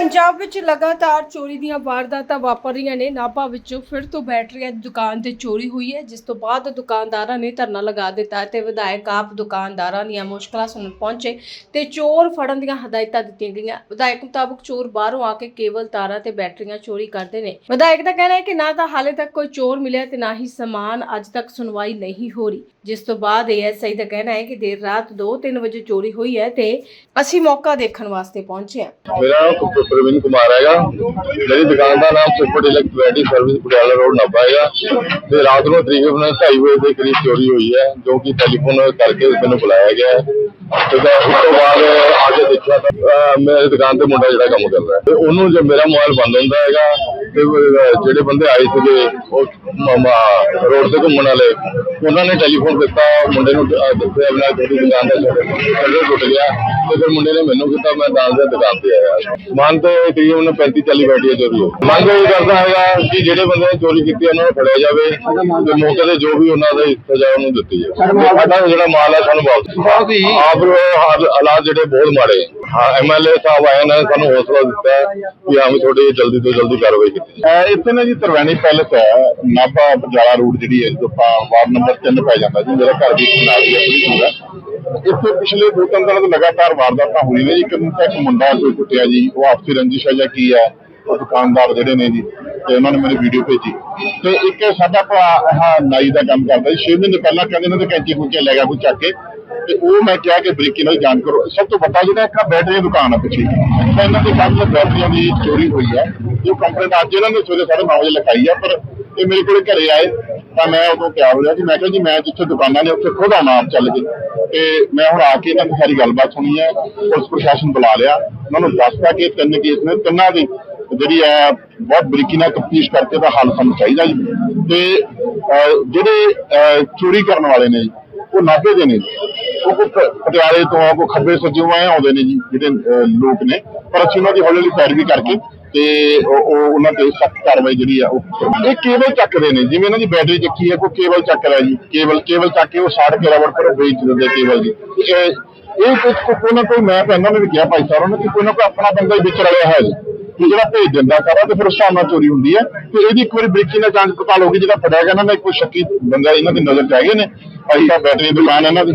ਪੰਜਾਬ ਵਿੱਚ ਲਗਾਤਾਰ ਚੋਰੀ ਦੀਆਂ ਵਾਰਦਾਤਾਂ ਵਾਪਰ ਰਹੀਆਂ ਨੇ। ਨਾਭਾ ਵਿੱਚੋਂ ਫਿਰ ਤੋਂ ਬੈਟਰੀਆਂ ਦੁਕਾਨ ਤੇ ਚੋਰੀ ਹੋਈ ਹੈ, ਜਿਸ ਤੋਂ ਬਾਅਦ ਦੁਕਾਨਦਾਰਾਂ ਨੇ ਧਰਨਾ ਲਗਾ ਦਿੱਤਾ ਤੇ ਵਿਧਾਇਕ ਆਪ ਦੁਕਾਨਦਾਰਾਂ ਦੀਆਂ ਮੁਸ਼ਕਲਾਂ ਸੁਣਨ ਪਹੁੰਚੇ ਤੇ ਚੋਰ ਫੜਨ ਦੀਆਂ ਹਦਾਇਤਾਂ ਦਿੱਤੀਆਂ ਗਈਆਂ। ਵਿਧਾਇਕ ਮੁਤਾਬਕ ਚੋਰ ਬਾਹਰੋਂ ਆ ਕੇ ਕੇਬਲ ਤਾਰਾਂ ਤੇ ਬੈਟਰੀਆਂ ਚੋਰੀ ਕਰਦੇ ਨੇ। ਵਿਧਾਇਕ ਦਾ ਕਹਿਣਾ ਹੈ ਕਿ ਨਾ ਤਾਂ ਹਾਲੇ ਤੱਕ ਕੋਈ ਚੋਰ ਮਿਲਿਆ ਤੇ ਨਾ ਹੀ ਸਮਾਨ ਅੱਜ ਤੱਕ ਸੁਣਵਾਈ ਨਹੀਂ ਹੋ ਰਹੀ। ਜਿਸ ਤੋਂ ਬਾਅਦ ਏਐਸਆਈ ਦਾ ਕਹਿਣਾ ਹੈ ਕਿ ਦੇਰ ਰਾਤ 2-3 ਵਜੇ ਚੋਰੀ ਹੋਈ ਹੈ ਤੇ ਅਸੀਂ ਮੌਕਾ ਦੇਖਣ ਵਾਸਤੇ ਪਹੁੰਚੇ ਹਾਂ। ਮੇਰਾ ਪ੍ਰਵੀਨ ਕੁਮਾਰ ਹੈਗਾ। ਮੇਰੀ ਦੁਕਾਨ ਦਾ ਨਾਮ super deluxe variety service Patiala road Nabha ਹੈਗਾ। ਤੇ ਰਾਤ ਨੂੰ ਤਕਰੀਬਨ 2:30 ਵਜੇ ਦੇ ਕਰੀਬ ਚੋਰੀ ਹੋਈ ਹੈ, ਜੋ ਕਿ ਟੈਲੀਫੋਨ ਕਰਕੇ ਮੈਨੂੰ ਬੁਲਾਇਆ ਗਿਆ ਹੈ। ਤੇ ਉਸ ਤੋਂ ਬਾਅਦ ਆ ਕੇ ਦੇਖਿਆ ਤਾਂ ਮੇਰੀ ਦੁਕਾਨ ਤੇ ਮੁੰਡਾ ਜਿਹੜਾ ਕੰਮ ਕਰਦਾ ਹੈ। ਤੇ ਉਹਨੂੰ ਜੇ ਮੇਰਾ ਮੋਬਾਈਲ ਬੰਦ ਹੁੰਦਾ ਹੈਗਾ ਤੇ ਜਿਹੜੇ ਬੰਦੇ ਆਏ ਸੀਗੇ ਉਹ ਰੋਡ ਤੇ ਘੁੰਮਣ ਵਾਲੇ ਉਹਨਾਂ ਨੇ ਟੈਲੀਫੋਨ ਦਿੱਤਾ ਮੁੰਡੇ ਨੂੰ ਦੱਸਿਆ ਬਣਾ ਜਿਹੜੀ ਦੁਕਾਨ ਦਾ ਸ਼ਟਰ ਟੁੱਟ ਗਿਆ ਤੇ ਫਿਰ ਮੁੰਡੇ ਨੇ ਮੈਨੂੰ ਕੀਤਾ ਮੈਂ ਦਾਲ ਦੇ ਦੁਕਾਨ ਤੇ ਆਇਆ। ਮਨ ਤੇ ਤਕਰੀਬਨ 35 40 ਬੈਟੀਆਂ ਚੋਰੀ ਮੰਗ ਇਹ ਕਰਦਾ ਹੈਗਾ ਕਿ ਜਿਹੜੇ ਬੰਦੇ ਨੇ ਚੋਰੀ ਕੀਤੀ ਉਹਨਾਂ ਨੂੰ ਫੜਿਆ ਜਾਵੇ ਤੇ ਮੌਕੇ ਤੇ ਜੋ ਵੀ ਉਹਨਾਂ ਦਾ ਸਜ਼ਾ ਉਹਨੂੰ ਦਿੱਤੀ ਜਾਵੇ। ਸਾਡਾ ਜਿਹੜਾ ਮਾਲ ਹੈ ਸਾਨੂੰ ਵਾਪਸ ਬਹੁਤ ਹੀ ਆਪ ਹਾਲ- ਹਾਲਾਤ ਜਿਹੜੇ ਬਹੁਤ ਮਾੜੇ। ਹਾਂ ਐਮਐਲਏ ਸਾਹਿਬ ਆਏ ਨੇ ਸਾਨੂੰ ਹੌਸਲਾ ਦਿੱਤਾ ਕਿ ਹਾਂ ਵੀ ਜਲਦੀ ਤੋਂ ਜਲਦੀ ਕਾਰਵਾਈ ਕੀਤੀ ਜਾਵੇ। ਇੱਥੇ ਨਾ ਜੀ ਤਰਵੈਣੀ ਪੈਲਸ ਹੈ, ਨਾਭਾ ਪਟਿਆਲਾ ਰੋਡ ਜਿਹੜੀ ਹੈ ਜਦੋਂ ਵਾਰਡ ਨੰਬਰ 3 ਪੈ ਜਾਂਦਾ ਜੀ ਮੇਰਾ ਘਰ ਵੀ ਇੱਥੇ ਨਾਲ ਹੀ ਹੈ ਥੋੜੀ ਦੂਰ ਇੱਥੇ ਪਿਛਲੇ ਦੋ ਤਿੰਨ ਦਿਨਾਂ ਤੋਂ ਲਗਾਤਾਰ ਵਾਰਦਾਤਾਂ ਹੋਈ ਨੇ ਜੀ, ਇੱਕ ਨੂੰ ਇੱਕ ਮੁੰਡਾ ਕੋਈ ਕੁੱਟਿਆ ਜੀ, ਉਹ ਆਪਸੀ ਰੰਜਿਸ਼ ਹੈ ਜਾਂ ਕੀ ਹੈ ਉਹ ਦੁਕਾਨਦਾਰ ਜਿਹੜੇ ਨੇ ਜੀ ਤੇ ਉਹਨਾਂ ਨੇ ਮੈਨੂੰ ਵੀਡੀਓ ਭੇਜੀ। ਤੇ ਇੱਕ ਸਾਡਾ ਭਰਾ ਆਹ ਨਾਈ ਦਾ ਕੰਮ ਕਰਦਾ ਜੀ 6 ਮਹੀਨੇ ਪਹਿਲਾਂ ਕਹਿੰਦੇ ਇਹਨਾਂ ਦੇ ਕੈਂਚੀ ਕੁੰਚੇ ਲੈ ਗਿਆ ਕੋਈ ਚੱਕ ਕੇ। ਤੇ ਉਹ ਮੈਂ ਕਿਹਾ ਕਿ ਬਰੀਕੀ ਨਾਲ ਜਾਂਚ ਕਰੋ। ਸਭ ਤੋਂ ਵੱਡਾ ਜਿਹੜਾ ਇੱਕ ਬੈਟਰੀ ਦੁਕਾਨ ਹੈ ਪਿੱਛੇ। ਤਾਂ ਇਹਨਾਂ ਦੇ ਸਾਹਮਣੇ ਬੈਟਰੀਆਂ ਦੀ ਚੋਰੀ ਹੋਈ ਹੈ ਜੋ ਕੰਪਲੇਂਟ ਅੱਜ ਇਹਨਾਂ ਨੇ ਸਵੇਰੇ 9:30 ਵਜੇ ਲਿਖਾਈ ਹੈ ਪਰ ਇਹ ਮੇਰੇ ਕੋਲ ਘਰੇ ਆਏ, ਤਾਂ ਮੈਂ ਉਦੋਂ ਕਿਹਾ ਹੋਇਆ ਕਿ ਮੈਂ ਕਿਹਾ ਜੀ, ਮੈਂ ਜਿੱਥੇ ਦੁਕਾਨਾਂ ਨੇ, ਉੱਥੇ ਖੁਦ ਆਉਣਾ ਆਪ ਚੱਲ ਕੇ। ਤੇ ਮੈਂ ਹੁਣ ਆ ਕੇ ਇਹਨਾਂ ਦੀ ਸਾਰੀ ਗੱਲਬਾਤ ਸੁਣੀ ਹੈ ਪੁਲਿਸ ਪ੍ਰਸ਼ਾਸਨ ਬੁਲਾ ਲਿਆ। ਉਹਨਾਂ ਨੂੰ ਦੱਸਤਾ ਕਿ ਤਿੰਨ ਕੇਸ ਨੇ, ਤਿੰਨਾਂ ਦੀ ਜਿਹੜੀ ਹੈ ਬਹੁਤ ਬਰੀਕੀ ਨਾਲ ਤਫਤੀਸ਼ ਕਰਕੇ ਦਾ ਹੱਲ ਸਾਨੂੰ ਚਾਹੀਦਾ ਜੀ। ਤੇ ਜਿਹੜੇ ਅਹ, ਚੋਰੀ ਕਰਨ ਵਾਲੇ ਨੇ ਉਹ ਨਾਭੇ ਦੇ ਨੇ। ਉਹ ਕੋਈ ਪਟਿਆਲੇ ਤੋਂ ਆ ਕੋਈ ਖੱਬੇ ਸੱਜੇ ਆਏ ਆਉਂਦੇ ਨੇ ਜੀ ਜਿਹੜੇ ਲੋਕ ਨੇ। ਪਰ ਅਸੀਂ ਉਹਨਾਂ ਦੀ ਹੌਲੀ ਹੌਲੀ ਪੈਰਵੀ ਕਰਕੇ ਤੇ ਉਹ ਉਹਨਾਂ ਤੇ ਸਖਤ ਕਾਰਵਾਈ ਜਿਹੜੀ ਆ ਉਹ ਇਹ ਕੇਬਲ ਚੱਕਦੇ ਨੇ ਜਿਵੇਂ ਇਹਨਾਂ ਦੀ ਬੈਟਰੀ ਚੱਕੀ ਹੈ ਕੋਈ ਕੇਬਲ ਚੱਕ ਰਿਹਾ ਜੀ। ਕੇਬਲ ਕੇਬਲ ਚੱਕ ਕੇ ਉਹ ਸਾੜ ਕੇ ਰਬੜ ਪਰ ਵੇਚ ਦਿੰਦੇ ਕੇਬਲ ਜੀ। ਇਹ ਇਹ ਕੁਝ ਕੋਈ ਨਾ ਕੋਈ ਮੈਂ ਤਾਂ ਇਹਨਾਂ ਨੂੰ ਵੀ ਕਿਹਾ ਭਾਈ ਸਾਹਿਬ ਨੂੰ ਕਿ ਕੋਈ ਨਾ ਕੋਈ ਆਪਣਾ ਬੰਦਾ ਹੀ ਵਿੱਚ ਰਲਿਆ ਹੈ ਜੀ। ਕਿ ਜਿਹੜਾ ਭੇਜ ਦਿੰਦਾ ਸਾਰਾ ਤੇ ਫਿਰ ਉਸ ਹਿਸਾਬ ਨਾਲ ਚੋਰੀ ਹੁੰਦੀ ਹੈ। ਤੇ ਇਹਦੀ ਇੱਕ ਵਾਰੀ ਬਰੀਕੀ ਨਾਲ ਜਾਂਚ ਪੜਤਾਲ ਹੋ ਗਈ ਜਿਹੜਾ ਫੜਿਆ ਗਿਆ ਇਹਨਾਂ ਦਾ ਕੋਈ ਸ਼ੱਕੀ ਬੰਦਾ ਇਹਨਾਂ ਦੀ ਨਜ਼ਰ ਚ ਹੈਗੇ ਨੇ। ਭਾਈ ਸਾਹਿਬ ਬੈਟਰੀ ਦੀ ਦੁਕਾਨ ਇਹਨਾਂ ਦੀ।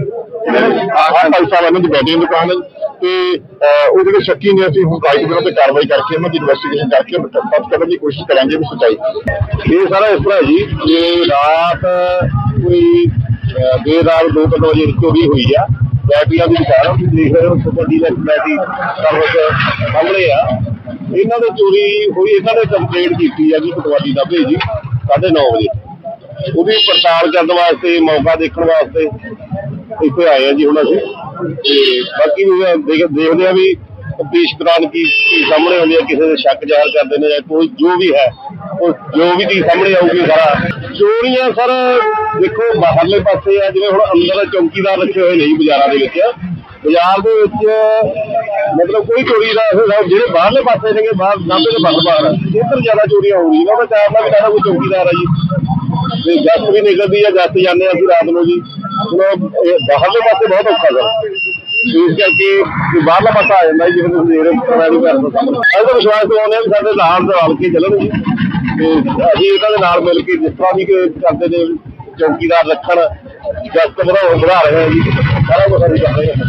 ਆਹ ਭਾਈ ਸਾਹਿਬ ਇਹਨਾਂ ਦੀ ਬੈਟਰੀ ਦੀ ਦੁਕਾਨ ਹੈ ਤੇ ਉਹ ਜਿਹੜੇ ਸ਼ੱਕੀ ਨੇ ਅਸੀਂ ਹੁਣ ਕਾਇਦ ਵਿਰੁੱਧ ਕਾਰਵਾਈ ਕਰਕੇ ਉਹਨਾਂ ਦੀ ਇਨਵੈਸਟੀਗੇਸ਼ਨ ਕਰਕੇ ਉਹਨੂੰ ਕਰਨ ਦੀ ਕੋਸ਼ਿਸ਼ ਕਰਾਂਗੇ ਵੀ ਸੱਚਾਈ। ਇਹ ਸਾਰਾ ਇਸ ਤਰ੍ਹਾਂ ਜੀ ਕਿ ਰਾਤ ਕੋਈ ਦੇਰ ਰਾਤ ਦੋ ਤਿੰਨ ਵਜੇ ਚੋਰੀ ਹੋਈ ਆ ਬੈਟਰੀਆਂ ਦੀ ਦੁਕਾਨ ਆ, ਤੁਸੀਂ ਦੇਖ ਰਹੇ ਹੋ ਸੁਪਰ ਡੀਲਕਸ ਬੈਟਰੀ ਸਰਵਿਸ ਸਾਹਮਣੇ ਆ ਇਹਨਾਂ ਦੇ ਚੋਰੀ ਹੋਈ, ਇਹਨਾਂ ਨੇ ਕੰਪਲੇਂਟ ਕੀਤੀ ਹੈ ਜੀ ਪਟਵਾਰੀ ਦਾ ਭੇਜੀ 9:30 ਵਜੇ। ਉਹਦੀ ਪੜਤਾਲ ਕਰਨ ਵਾਸਤੇ, ਮੌਕਾ ਦੇਖਣ ਵਾਸਤੇ ਇੱਥੇ ਆਏ ਆ ਜੀ ਹੁਣ ਅਸੀਂ। ਤੇ ਬਾਕੀ ਦੇਖਦੇ ਆ ਵੀ ਪੇਸ਼ ਦੌਰਾਨ ਕੀ ਸਾਹਮਣੇ ਆਉਂਦੀ ਹੈ ਕਿਸੇ ਦੇ ਸ਼ੱਕ ਜ਼ਾਹਰ ਕਰਦੇ ਨੇ ਜਾਂ ਕੋਈ ਜੋ ਵੀ ਹੈ, ਉਹ ਜੋ ਵੀ ਚੀਜ਼ ਸਾਹਮਣੇ ਆਊਗੀ ਸਾਰਾ। ਚੋਰੀਆਂ ਸਰ, ਦੇਖੋ ਬਾਹਰਲੇ ਪਾਸੇ ਆ, ਜਿਵੇਂ ਹੁਣ ਅੰਦਰ ਚੌਕੀਦਾਰ ਰੱਖੇ ਹੋਏ ਨਹੀਂ ਬਾਜ਼ਾਰਾਂ ਦੇ ਵਿੱਚ। ਬਾਜ਼ਾਰ ਦੇ ਵਿੱਚ ਮਤਲਬ ਕੋਈ ਚੋਰੀ ਦਾ ਇਹੋ ਜਿਹੜੇ ਬਾਹਰਲੇ ਪਾਸੇ ਨੇਗੇ ਬਾਹਰ ਨਾਭੇ ਦੇ ਬਾਹਰ ਬਾਹਰ ਇੱਧਰ ਜ਼ਿਆਦਾ ਚੋਰੀਆਂ ਹੋ ਰਹੀਆਂ ਉਹਦਾ ਕਾਰਨ ਆ ਵੀ ਸਾਡਾ ਕੋਈ ਚੌਕੀਦਾਰ ਆ ਜੀ। ਤੇ ਜੱਟ ਵੀ ਨਿਕਲਦੀ ਆ ਜੱਟ ਜਾਂਦੇ ਆ ਅਸੀਂ ਰਾਤ ਨੂੰ ਜੀ। ਬਾਹਰਲੇ ਪਾਸੇ ਬਹੁਤ ਔਖਾ ਕਰ ਇਸ ਕਰਕੇ ਕਿ ਬਾਹਰਲਾ ਪਾਸਾ ਆ ਜਾਂਦਾ ਜੀ, ਜਿਵੇਂ ਤੁਸੀਂ ਦੇਖ ਰਹੇ ਹੋ ਘਰ ਤੋਂ ਸਾਹਮਣੇ ਅਸੀਂ ਤਾਂ ਵਿਸ਼ਵਾਸ ਦਵਾਉਂਦੇ ਆ ਵੀ ਸਾਡੇ ਨਾਲ ਰਲ ਕੇ ਚੱਲਣ ਜੀ। ਤੇ ਅਸੀਂ ਇਹਨਾਂ ਦੇ ਨਾਲ ਮਿਲ ਕੇ ਜਿਸ ਤਰ੍ਹਾਂ ਵੀ ਕਰਦੇ ਨੇ ਚੌਕੀਦਾਰ ਰੱਖਣ ਜਸਤ ਵਧਾਉਣ ਵਧਾ ਰਹੇ ਹਾਂ ਜੀ ਸਾਰਾ ਕੁਝ ਅਸੀਂ ਕਰ ਰਹੇ ਹਾਂ